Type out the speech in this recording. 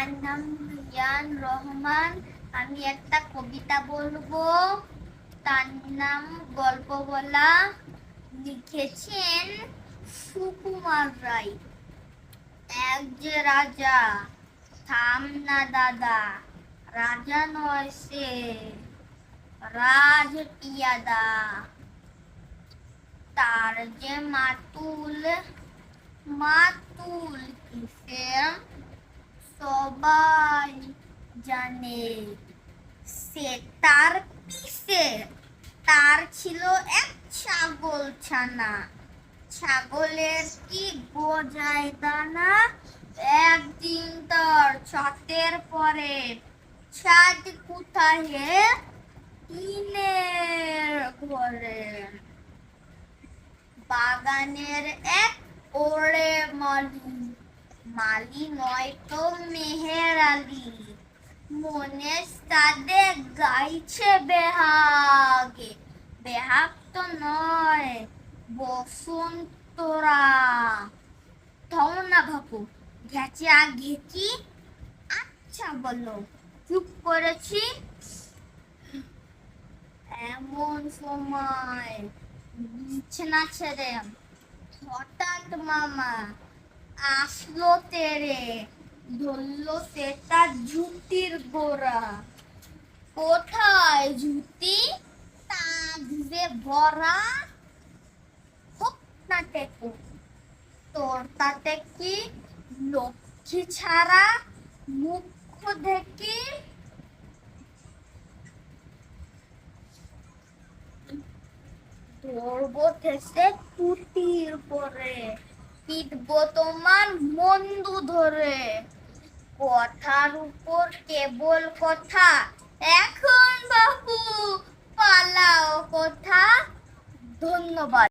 আমার নাম রিয়ান রহমান। আমি একটা কবিতা বলব। তার নাম গল্প বলা লিখেছেন সুকুমার রায়। এক যে রাজা, থাম না দাদা, রাজা নয় সে, রাজ পিয়াদা। তার যে মাতুল মাতুল কিসের? সবাই জানে সে তার পিসে। তার ছিল এক ছাগল ছানা। ছাগলের কি গজায় দানা? একদিন তার ছাতের পরে ছাদ কোথায়? টিনের ঘরে। বাগানের এক ওরে মালি মালি নয় তো মেহের আলী। মনে সাদে গাইছে বেহাগে। বেহাগ তো নয় বসন্তরা থাও না ভাবু ঘেঁচে আ ঘেঁচি আচ্ছা বলো, চুপ করেছি? এমন সময় বিছনা ছেড়ে হঠাৎ মামা আসলো তেরে, ধরলো সেটা জুতির গোড়া। কোথায় জুতি তাগজে ভরা হোক না টেকু তোর তাতে কি লক্ষ্মী ছাড়া মুখ দেখি ধরবো ঠেসে টুটির পরে। পিটবো তোমার মন্দু ধরে। কথার উপর কেবল কথা। এখন বাবু পালাও কথা। ধন্যবাদ।